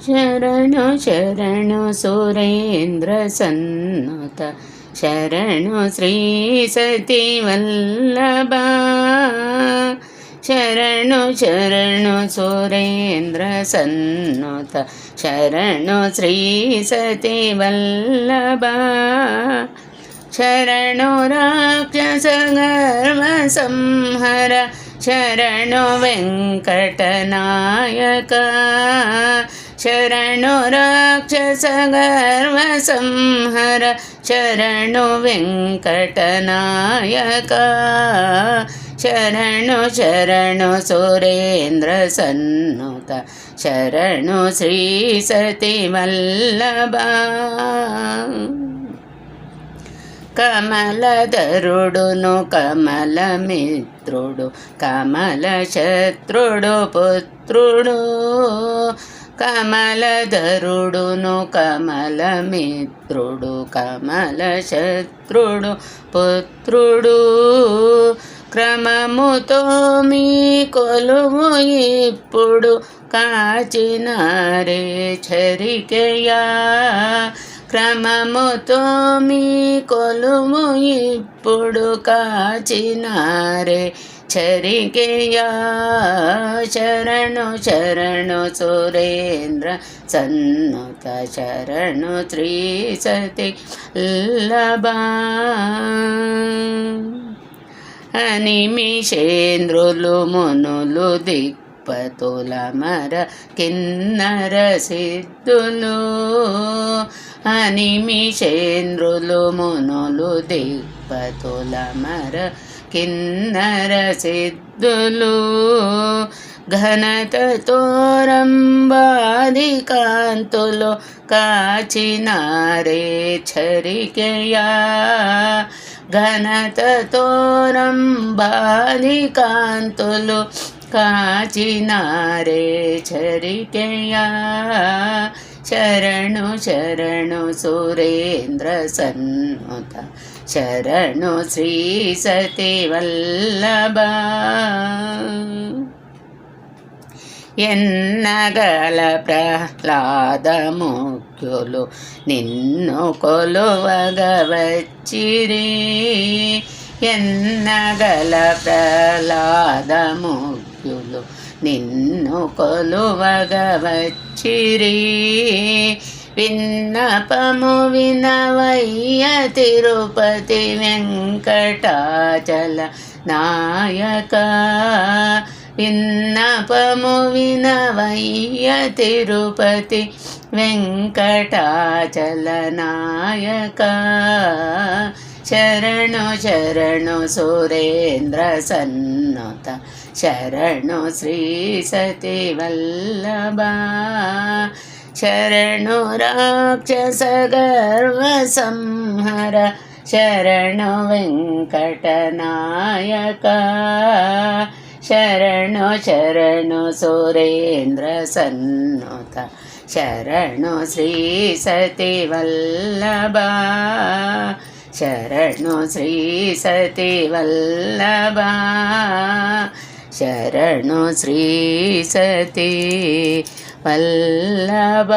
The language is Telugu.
శరణు శరణు సురేంద్ర సన్నత శరణు శ్రీ సతీ వల్లభ శరణు శరణు సురేంద్ర సన్నత శరణు శ్రీ సతీ వల్లభ శరణు రాక్షస గర్వ సంహర శరణు వెంకటనాయక शरणुराक्षसगर्वसंहर शरणु वेङ्कटनायक शरणु शरणु सुरेन्द्रसन्नुत शरणु श्रीसतिवल्लभा కమలధరుడును కమలమిత్రుడు కమలశత్రుడు పుత్రుడు కమలధరుడును కమల మిత్రుడు కమల శత్రుడు పుత్రుడు. క్రమముతో మీ కొలువు ఇప్పుడు కాచినారే చరికయా. క్రమముతో మీ కొలువు ఇప్పుడు కాచినారే చరికెయా శరణు శరణు సురేంద్ర సన్నుత శరణు శ్రీ సతి లబా అనిమిషేంద్రులు మునులు దిక్పతుల మర కిన్నర సిద్ధులు. అనిమిషేంద్రులు మునులు దిక్పతుల మర కిన్నర సిద్ధులు ఘనతతో రంబాది కాంతులు కాచినారే చరికయా ఘనతతో రంబాది కాంతులు కాచినారే చరికెయా శరణు శరణు సురేంద్ర సన్నుత శరణు శ్రీ సతి వల్లభ ఎన్నగల ప్రహ్లాద ముఖ్యులు నిన్ను కొలువగా వచ్చిరి ఎన్నగల ప్రహ్లాద ముఖ్యులు నిన్ను కొలువగా వచ్చిరి విన్నపము వినవయ్య తిరుపతి వెంకటాచల నాయక. విన్నపము వినవయ్య తిరుపతి వెంకటాచల నాయక. शरणशरणसोरेन्द्रसन्ोत शरणश्री सते वल्लभा शरणो राक्षसगर्वसंहर शरणो वेङ्कटनायकरणशरणसोरेन्द्र सन्ोत शरणोश्री सति श्रीसतिवल्लभा సతి వల్లభ శరణు శ్రీ సతి వల్లభ శరణు శ్రీ సతి వల్లభ